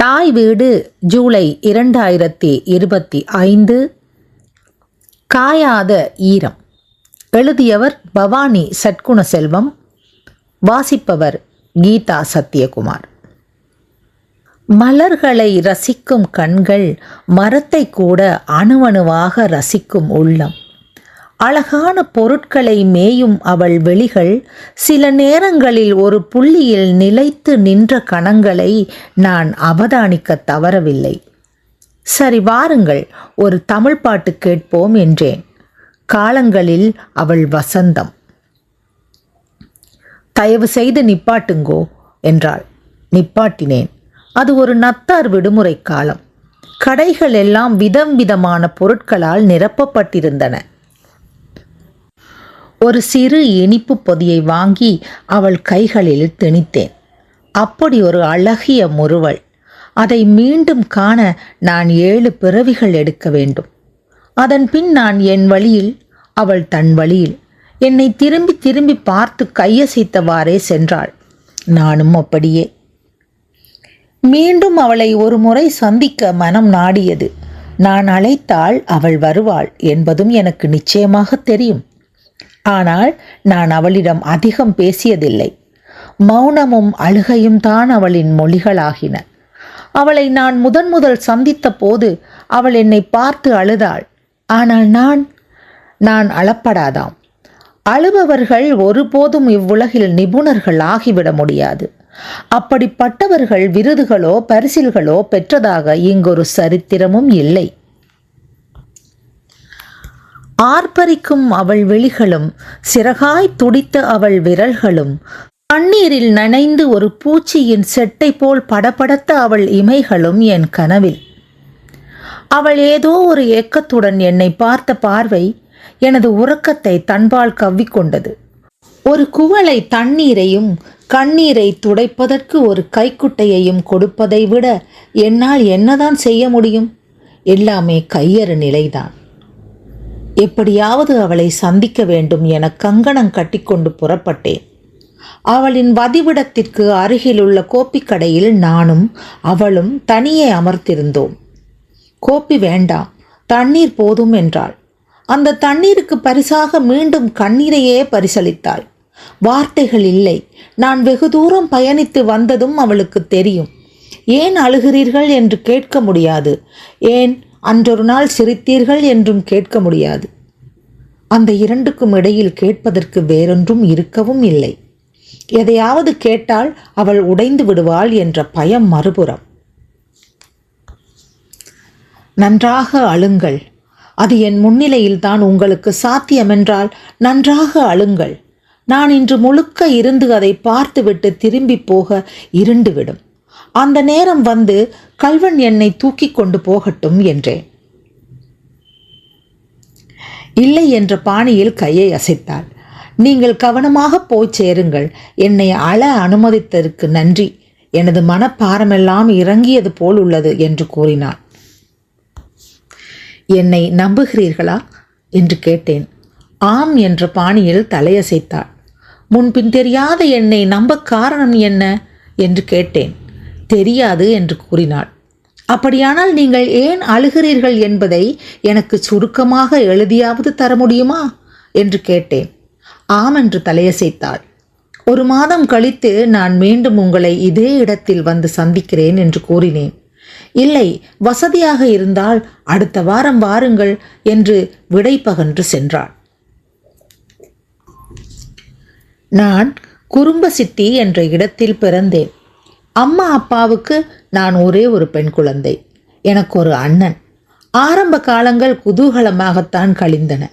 தாய் வீடு ஜூலை இரண்டாயிரத்தி இருபத்தி ஐந்து. காயாத ஈரம். எழுதியவர் பவானி சட்குணசெல்வம் வாசிப்பவர் கீதா சத்யகுமார். மலர்களை ரசிக்கும் கண்கள் மரத்தை கூட அணுவணுவாக ரசிக்கும் உள்ளம். அழகான பொருட்களை மேயும் அவள் வெளிகள் சில நேரங்களில் ஒரு புள்ளியில் நிலைத்து நின்ற கணங்களை நான் அவதானிக்க தவறவில்லை. சரி வாருங்கள் ஒரு தமிழ் பாட்டு கேட்போம் என்றேன். காலங்களில் அவள் வசந்தம். தயவு செய்து நிப்பாட்டுங்கோ என்றாள். நிப்பாட்டினேன். அது ஒரு நத்தார் விடுமுறை காலம். கடைகள் எல்லாம் விதம் விதமான பொருட்களால் நிரப்பப்பட்டிருந்தன. ஒரு சிறு இனிப்பு பொதியை வாங்கி அவள் கைகளில் திணித்தேன். அப்படி ஒரு அழகிய முறுவல். அதை மீண்டும் காண நான் ஏழு பிறவிகள் எடுக்க வேண்டும். அதன் பின் நான் என் வழியில் அவள் தன் வழியில் என்னை திரும்பி திரும்பி பார்த்து கையசைத்தவாறே சென்றாள். நானும் அப்படியே. மீண்டும் அவளை ஒரு முறை சந்திக்க மனம் நாடியது. நான் அழைத்தால் அவள் வருவாள் என்பதும் எனக்கு நிச்சயமாக தெரியும். ஆனால் நான் அவளிடம் அதிகம் பேசியதில்லை. மௌனமும் அழுகையும் தான் அவளின் மொழிகளாகின. அவளை நான் முதன் முதல் சந்தித்த போது அவள் என்னை பார்த்து அழுதாள். ஆனால் நான் நான் அளப்படாதாம். அழுபவர்கள் ஒருபோதும் இவ்வுலகில் நிபுணர்கள் ஆகிவிட முடியாது. அப்படிப்பட்டவர்கள் விருதுகளோ பரிசில்களோ பெற்றதாக இங்கொரு சரித்திரமும் இல்லை. ஆர்ப்பரிக்கும் அவள் விழிகளும் சிறகாய் துடித்த அவள் விரல்களும் கண்ணீரில் நனைந்து ஒரு பூச்சியின் செட்டை போல் படபடத்த அவள் இமைகளும் என் கனவில். அவள் ஏதோ ஒரு ஏக்கத்துடன் என்னை பார்த்த பார்வை எனது உறக்கத்தை தன்பால் கவ்விக்கொண்டது ஒரு குவளை தண்ணீரையும் கண்ணீரை துடைப்பதற்கு ஒரு கைக்குட்டையையும் கொடுப்பதை விட என்னால் என்னதான் செய்ய முடியும்? எல்லாமே கையறு நிலைதான். எப்படியாவது அவளை சந்திக்க வேண்டும் என கங்கணம் கட்டிக்கொண்டு புறப்பட்டேன். அவளின் வதிவிடத்திற்கு அருகிலுள்ள கோப்பிக்கடையில் நானும் அவளும் தனியே அமர்த்திருந்தோம் கோப்பி வேண்டாம் தண்ணீர் போதும் என்றாள். அந்த தண்ணீருக்கு பரிசாக மீண்டும் கண்ணீரையே பரிசளித்தாள். வார்த்தைகள் இல்லை நான் வெகு தூரம் பயணித்து வந்ததும் அவளுக்கு தெரியும். ஏன் அழுகிறீர்கள் என்று கேட்க முடியாது. ஏன் அன்றொரு நாள் சிரித்தீர்கள் என்றும் கேட்க முடியாது. அந்த இரண்டுக்கும் இடையில் கேட்பதற்கு வேறொன்றும் இருக்கவும் இல்லை. எதையாவது கேட்டால் அவள் உடைந்து விடுவாள் என்ற பயம் மறுபுறம். நன்றாக அழுங்கள். அது என் முன்னிலையில் தான் உங்களுக்கு சாத்தியமென்றால் நன்றாக அழுங்கள். நான் இன்று முழுக்க இருந்து அதை பார்த்துவிட்டு திரும்பி போக இருண்டுவிடும். அந்த நேரம் வந்து கல்வன் என்னை தூக்கி கொண்டு போகட்டும் என்றேன் இல்லை என்ற பாணியில் கையை அசைத்தாள். நீங்கள் கவனமாக போய் சேருங்கள். என்னை அழ அனுமதித்ததற்கு நன்றி. எனது மனப்பாரமெல்லாம் இறங்கியது போல் உள்ளது என்று கூறினார் என்னை நம்புகிறீர்களா? என்று கேட்டேன். ஆம் என்ற பாணியில் தலையசைத்தாள். முன்பின் தெரியாத என்னை நம்ப காரணம் என்ன? என்று கேட்டேன். தெரியாது என்று கூறினாள். அப்படியானால் நீங்கள் ஏன் அழுகிறீர்கள் என்பதை எனக்கு சுருக்கமாக எழுதியாவது தர முடியுமா? என்று கேட்டேன். ஆம் என்று தலையசைத்தாள். ஒரு மாதம் கழித்து நான் மீண்டும் உங்களை இதே இடத்தில் வந்து சந்திக்கிறேன் என்று கூறினேன். இல்லை வசதியாக இருந்தால் அடுத்த வாரம் வாருங்கள் என்று விடை பகன்று சென்றாள். நான் குறும்பசிட்டி என்ற இடத்தில் பிறந்தேன். அம்மா அப்பாவுக்கு நான் ஒரே ஒரு பெண் குழந்தை. எனக்கு ஒரு அண்ணன். ஆரம்ப காலங்கள் குதூகலமாகத்தான் கழிந்தன.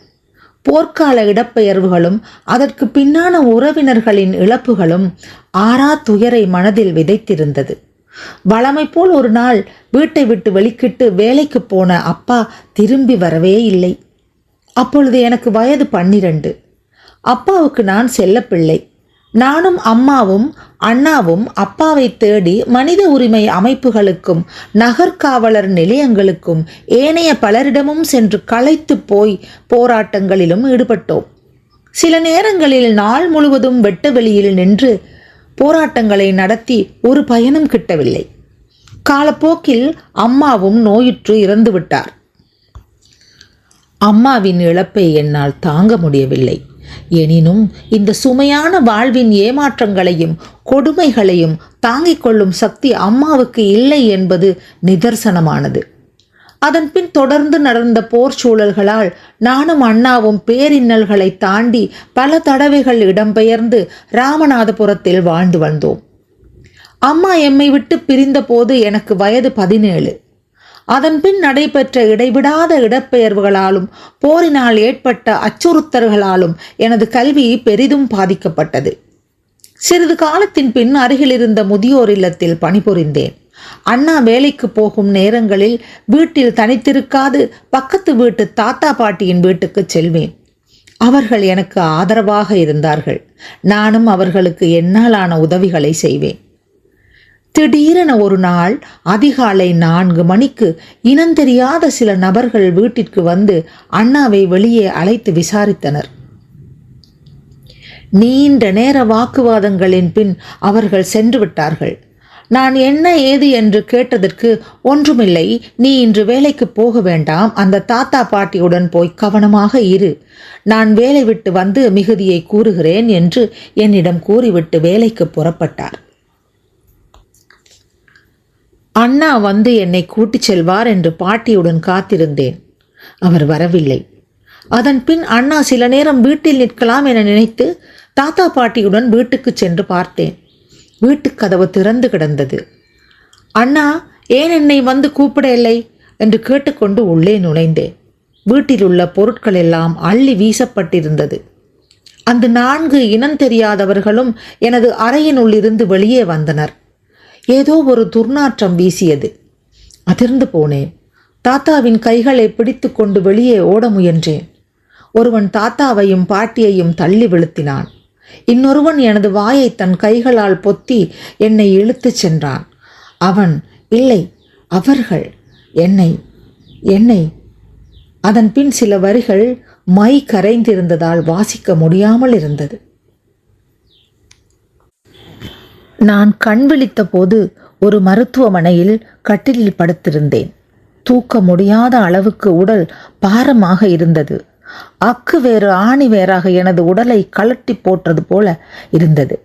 போர்க்கால இடப்பெயர்வுகளும் அதற்கு பின்னான உறவினர்களின் இழப்புகளும் ஆறா துயரை மனதில் விதைத்திருந்தது. வளமை போல் ஒரு நாள் வீட்டை விட்டு வெளிக்கிட்டு வேலைக்கு போன அப்பா திரும்பி வரவே இல்லை. அப்பொழுது எனக்கு வயது பன்னிரண்டு. அப்பாவுக்கு நான் செல்லப்பிள்ளை. நானும் அம்மாவும் அண்ணாவும் அப்பாவை தேடி மனித உரிமை அமைப்புகளுக்கும் நகர்காவலர் நிலையங்களுக்கும் ஏனைய பலரிடமும் சென்று களைத்து போய் போராட்டங்களிலும் ஈடுபட்டோம். சில நேரங்களில் நாள் முழுவதும் வெட்ட வெளியில் நின்று போராட்டங்களை நடத்தி ஒரு பயனும் கிட்டவில்லை. காலப்போக்கில் அம்மாவும் நோயுற்று இறந்துவிட்டார். அம்மாவின் இழப்பை என்னால் தாங்க முடியவில்லை. எனினும் இந்த சுமையான வாழ்வின் ஏமாற்றங்களையும் கொடுமைகளையும் தாங்கிக் கொள்ளும் சக்தி அம்மாவுக்கு இல்லை என்பது நிதர்சனமானது. அதன் பின் தொடர்ந்து நடந்த போர் சூழல்களால் நானும் அண்ணாவும் பேரின்னல்களை தாண்டி பல தடவைகள் இடம்பெயர்ந்து ராமநாதபுரத்தில் வாழ்ந்து வந்தோம். அம்மா எம்மை விட்டு பிரிந்தபோது எனக்கு வயது பதினேழு. அதன்பின் நடைபெற்ற இடைவிடாத இடப்பெயர்வுகளாலும் போரினால் ஏற்பட்ட அச்சுறுத்தல்களாலும் எனது கல்வி பெரிதும் பாதிக்கப்பட்டது. சிறிது காலத்தின் பின் அருகில் இருந்த முதியோர் இல்லத்தில் பணிபுரிந்தேன். அண்ணா வேலைக்கு போகும் நேரங்களில் வீட்டில் தனித்திருக்காது பக்கத்து வீட்டு தாத்தா பாட்டியின் வீட்டுக்கு செல்வேன். அவர்கள் எனக்கு ஆதரவாக இருந்தார்கள். நானும் அவர்களுக்கு என்னாலான உதவிகளை செய்வேன். திடீரென ஒரு நாள் அதிகாலை நான்கு மணிக்கு இனந்தெரியாத சில நபர்கள் வீட்டிற்கு வந்து அண்ணாவை வெளியே அழைத்து விசாரித்தனர். நீண்ட நேர வாக்குவாதங்களின் பின் அவர்கள் சென்று விட்டார்கள். நான் என்ன ஏது என்று கேட்டதற்கு ஒன்றுமில்லை நீ இன்று வேலைக்கு போக வேண்டாம். அந்த தாத்தா பாட்டியுடன் போய் கவனமாக இரு. நான் வேலை விட்டு வந்து மிகுதியை கூறுகிறேன் என்று என்னிடம் கூறிவிட்டு வேலைக்கு புறப்பட்டார். அண்ணா வந்து என்னை கூட்டிச் செல்வார் என்று பாட்டியுடன் காத்திருந்தேன். அவர் வரவில்லை. அதன் பின் அண்ணா சில நேரம் வீட்டில் நிற்கலாம் என நினைத்து தாத்தா பாட்டியுடன் வீட்டுக்கு சென்று பார்த்தேன். வீட்டு கதவு திறந்து கிடந்தது. அண்ணா ஏன் என்னை வந்து கூப்பிடவில்லை? என்று கேட்டுக்கொண்டு உள்ளே நுழைந்தேன். வீட்டில் உள்ள பொருட்கள் எல்லாம் அள்ளி வீசப்பட்டிருந்தது. அந்த நான்கு இனம் தெரியாதவர்களும் எனது அறையினுள்ளிருந்து வெளியே வந்தனர். ஏதோ ஒரு துர்நாற்றம் வீசியது. அதிர்ந்து போனேன். தாத்தாவின் கைகளை பிடித்து கொண்டு வெளியே ஓட முயன்றேன். ஒருவன் தாத்தாவையும் பாட்டியையும் தள்ளி விழுத்தினான். இன்னொருவன் எனது வாயை தன் கைகளால் பொத்தி என்னை இழுத்துச் சென்றான். அவன் இல்லை அவர்கள் என்னை என்னை. அதன் பின் சில வரிகள் மை கரைந்திருந்ததால் வாசிக்க முடியாமல் இருந்தது. நான் கண் விழித்த போது ஒரு மருத்துவமனையில் கட்டிலில் படுத்திருந்தேன். தூக்க முடியாத அளவுக்கு உடல் பாரமாக இருந்தது. அக்கு வேறு ஆணி வேறாக எனது உடலை கலட்டி போட்டது போல இருந்தது.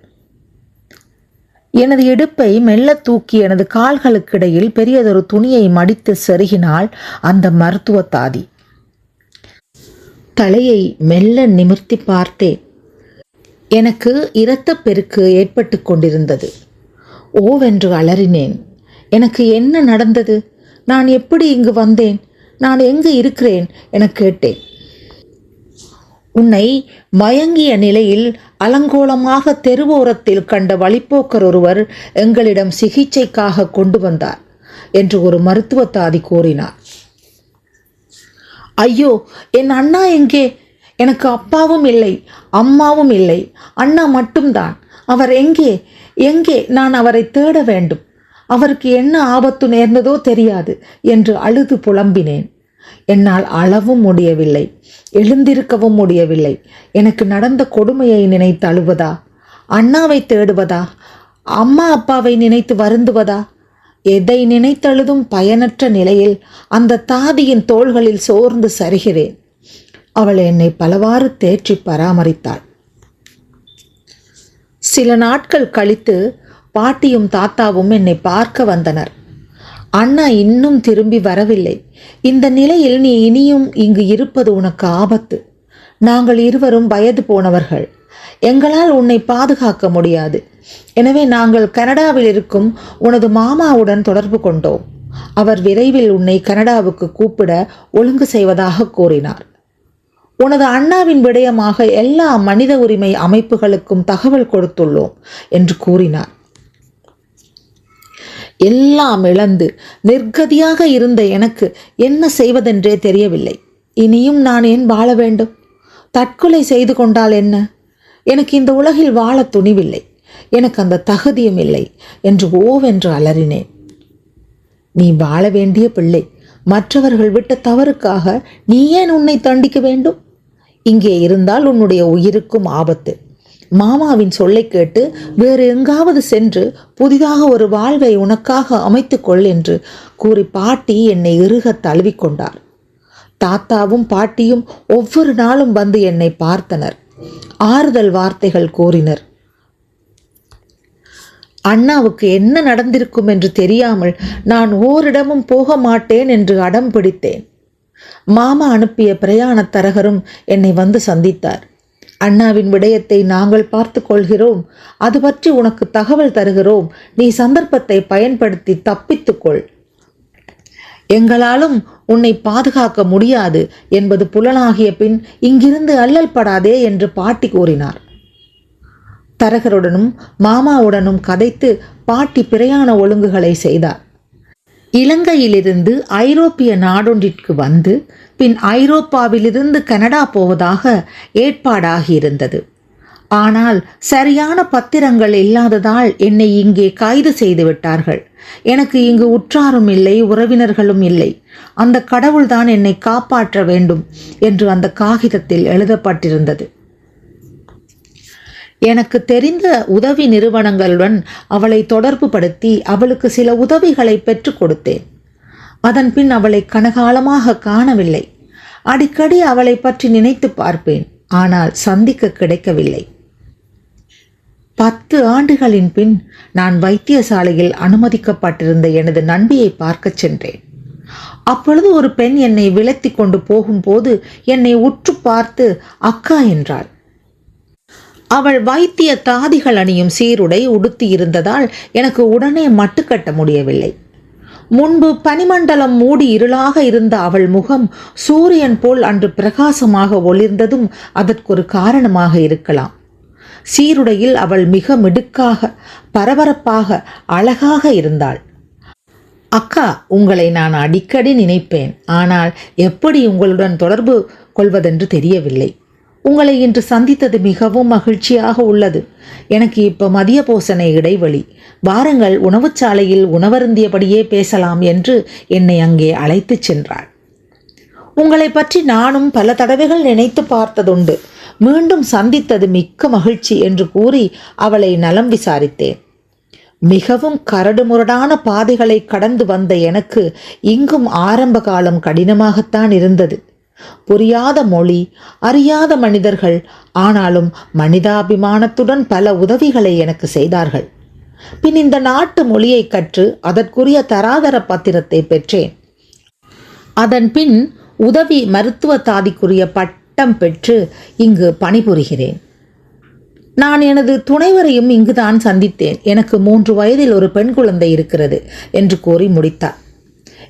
எனது இடுப்பை மெல்ல தூக்கி எனது கால்களுக்கிடையில் பெரியதொரு துணியை மடித்து செருகினாள் அந்த மருத்துவ தாதி. தலையை மெல்ல நிமிர்த்தி பார்த்தேன். எனக்கு இரத்தப்பெருக்கு ஏற்பட்டு கொண்டிருந்தது. ஓவென்று அலறினேன். எனக்கு என்ன நடந்தது? நான் எப்படி இங்கு வந்தேன்? நான் எங்கு இருக்கிறேன்? என கேட்டேன். உன்னை மயங்கிய நிலையில் அலங்கோலமாக தெருவோரத்தில் கண்ட வழிப்போக்கர் ஒருவர் எங்களிடம் சிகிச்சைக்காக கொண்டு வந்தார் என்று ஒரு மருத்துவத்தாதி கூறினார். ஐயோ என் அண்ணா எங்கே? எனக்கு அப்பாவும் இல்லை அம்மாவும் இல்லை. அண்ணா மட்டும்தான். அவர் எங்கே? எங்கே நான் அவரை தேட வேண்டும்? அவருக்கு என்ன ஆபத்து நேர்ந்ததோ தெரியாது என்று அழுது புலம்பினேன். என்னால் அளவும் முடியவில்லை எழுந்திருக்கவும் முடியவில்லை. எனக்கு நடந்த கொடுமையை நினைத்து அழுவதா? அண்ணாவை தேடுவதா? அம்மா அப்பாவை நினைத்து வருந்துவதா? எதை நினைத்தழுதும் பயனற்ற நிலையில் அந்த தாதியின் தோள்களில் சோர்ந்து சரிகிறேன். அவள் என்னை பலவாறு தேற்றி பராமரித்தாள். சில நாட்கள் கழித்து பாட்டியும் தாத்தாவும் என்னை பார்க்க வந்தனர். அண்ணா இன்னும் திரும்பி வரவில்லை. இந்த நிலையில் நீ இனியும் இங்கு இருப்பது உனக்கு ஆபத்து. நாங்கள் இருவரும் வயது போனவர்கள். எங்களால் உன்னை பாதுகாக்க முடியாது. எனவே நாங்கள் கனடாவில் இருக்கும் உனது மாமாவுடன் தொடர்பு கொண்டோம். அவர் விரைவில் உன்னை கனடாவுக்கு கூப்பிட ஒழுங்கு செய்வதாக கூறினார். உனது அண்ணாவின் விடயமாக எல்லா மனித உரிமை அமைப்புகளுக்கும் தகவல் கொடுத்துள்ளோம் என்று கூறினார். எல்லாம் இழந்து நிர்கதியாக இருந்த எனக்கு என்ன செய்வதென்றே தெரியவில்லை. இனியும் நான் ஏன் வாழ வேண்டும்? தற்கொலை செய்து கொண்டால் என்ன? எனக்கு இந்த உலகில் வாழ துணிவில்லை. எனக்கு அந்த தகுதியும் இல்லை என்று ஓவென்று அலறினேன். நீ வாழ வேண்டிய பிள்ளை மற்றவர்கள் விட்ட தவறுக்காக நீ ஏன் உன்னை தண்டிக்க வேண்டும்? இங்கே இருந்தால் உன்னுடைய உயிருக்கும் ஆபத்து. மாமாவின் சொல்லை கேட்டு வேறு எங்காவது சென்று புதிதாக ஒரு வாழ்வை உனக்காக அமைத்துக்கொள் என்று கூறி பாட்டி என்னை இறுக தழுவிக்கொண்டார் தாத்தாவும் பாட்டியும் ஒவ்வொரு நாளும் வந்து என்னை பார்த்தனர். ஆறுதல் வார்த்தைகள் கூறினர். அண்ணாவுக்கு என்ன நடந்திருக்கும் என்று தெரியாமல் நான் ஓரிடமும் போக மாட்டேன் என்று அடம் பிடித்தேன். மாமா அனுப்பிய பிரயாண தரகரும் என்னை வந்து சந்தித்தார். அண்ணாவின் விடயத்தை நாங்கள் பார்த்து கொள்கிறோம். அது பற்றி உனக்கு தகவல் தருகிறோம். நீ சந்தர்ப்பத்தை பயன்படுத்தி தப்பித்துக்கொள் எங்களாலும் உன்னை பாதுகாக்க முடியாது என்பது புலனாகிய பின் இங்கிருந்து அல்லல் படாதே என்று பாட்டி கூறினார். தரகருடனும் மாமாவுடனும் கதைத்து பாட்டி பிரயாண ஒழுங்குகளை செய்தார். இலங்கையிலிருந்து ஐரோப்பிய நாடொன்றிற்கு வந்து பின் ஐரோப்பாவிலிருந்து கனடா போவதாக ஏற்பாடாகியிருந்தது. ஆனால் சரியான பத்திரங்கள் இல்லாததால் என்னை இங்கே கைது செய்து விட்டார்கள். எனக்கு இங்கு உற்றாரும் இல்லை உறவினர்களும் இல்லை. அந்த கடவுள்தான் என்னை காப்பாற்ற வேண்டும் என்று அந்த காகிதத்தில் எழுதப்பட்டிருந்தது. எனக்கு தெரிந்த உதவி நிறுவனங்களுடன் அவளை தொடர்புபடுத்தி அவளுக்கு சில உதவிகளை பெற்றுக் கொடுத்தேன். அதன் பின் அவளை கனகாலமாக காணவில்லை. அடிக்கடி அவளை பற்றி நினைத்து பார்ப்பேன். ஆனால் சந்திக்க கிடைக்கவில்லை. பத்து ஆண்டுகளின் பின் நான் வைத்தியசாலையில் அனுமதிக்கப்பட்டிருந்த எனது நண்பியை பார்க்கச் சென்றேன். அப்பொழுது ஒரு பெண் என்னை விலத்தி கொண்டு போகும்போது என்னை உற்று பார்த்து அக்கா என்றாள். அவள் வைத்திய தாதிகள் அணியும் சீருடை உடுத்தி இருந்ததால் எனக்கு உடனே மட்டுக்கட்ட முடியவில்லை. முன்பு பனிமண்டலம் மூடி இருளாக இருந்த அவள் முகம் சூரியன் போல் அன்று பிரகாசமாக ஒளிர்ந்ததும் அதற்கொரு காரணமாக இருக்கலாம். சீருடையில் அவள் மிக மிடுக்காக பரபரப்பாக அழகாக இருந்தாள். அக்கா உங்களை நான் அடிக்கடி நினைப்பேன். ஆனால் எப்படி உங்களுடன் தொடர்பு கொள்வதென்று தெரியவில்லை. உங்களை இன்று சந்தித்தது மிகவும் மகிழ்ச்சியாக உள்ளது. எனக்கு இப்போ மதிய போசனை இடைவெளி. வாருங்கள் உணவுச்சாலையில் உணவருந்தியபடியே பேசலாம் என்று என்னை அங்கே அழைத்துச் சென்றாள். உங்களை பற்றி நானும் பல தடவைகள் நினைத்து பார்த்ததுண்டு. மீண்டும் சந்தித்தது மிக்க மகிழ்ச்சி என்று கூறி அவளை நலம் விசாரித்தேன். மிகவும் கரடுமுரடான பாதைகளை கடந்து வந்த எனக்கு இங்கும் ஆரம்ப காலம் கடினமாகத்தான் இருந்தது. புரியாத மொழி அறியாத மனிதர்கள் ஆனாலும் மனிதாபிமானத்துடன் பல உதவிகளை எனக்கு செய்தார்கள். பின் இந்த நாட்டு மொழியை கற்று அதற்குரிய தராதர பத்திரத்தை பெற்றேன். அதன் பின் உதவி மருத்துவ தாதிக்குரிய பட்டம் பெற்று இங்கு பணிபுரிகிறேன். நான் எனது துணைவரையும் இங்குதான் சந்தித்தேன். எனக்கு மூன்று வயதில் ஒரு பெண் குழந்தை இருக்கிறது என்று கூறி முடித்தார்.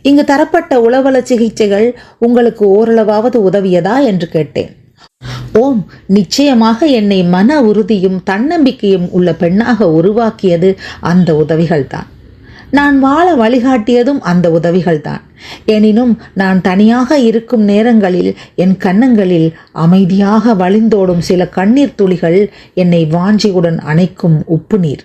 இங்கு தரப்பட்ட உளவல சிகிச்சைகள் உங்களுக்கு ஓரளவாவது உதவியதா என்று கேட்டேன். ஓம் நிச்சயமாக என்னை மன உறுதியும் தன்னம்பிக்கையும் உள்ள பெண்ணாக உருவாக்கியது அந்த உதவிகள்தான். நான் வாழ வழிகாட்டியதும் அந்த உதவிகள்தான். எனினும் நான் தனியாக இருக்கும் நேரங்களில் என் கன்னங்களில் அமைதியாக வழிந்தோடும் சில கண்ணீர் துளிகள் என்னை வாஞ்சியுடன் அணைக்கும் உப்பு நீர்.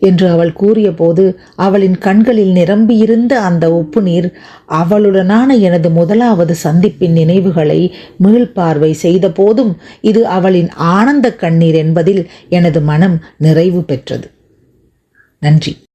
என்று அவள் கூறியபோது அவளின் கண்களில் நிரம்பியிருந்த அந்த உப்பு நீர் அவளுடனான எனது முதலாவது சந்திப்பின் நினைவுகளை மீள்பார்வை செய்த போதும் இது அவளின் ஆனந்த கண்ணீர் என்பதில் எனது மனம் நிறைவு பெற்றது. நன்றி.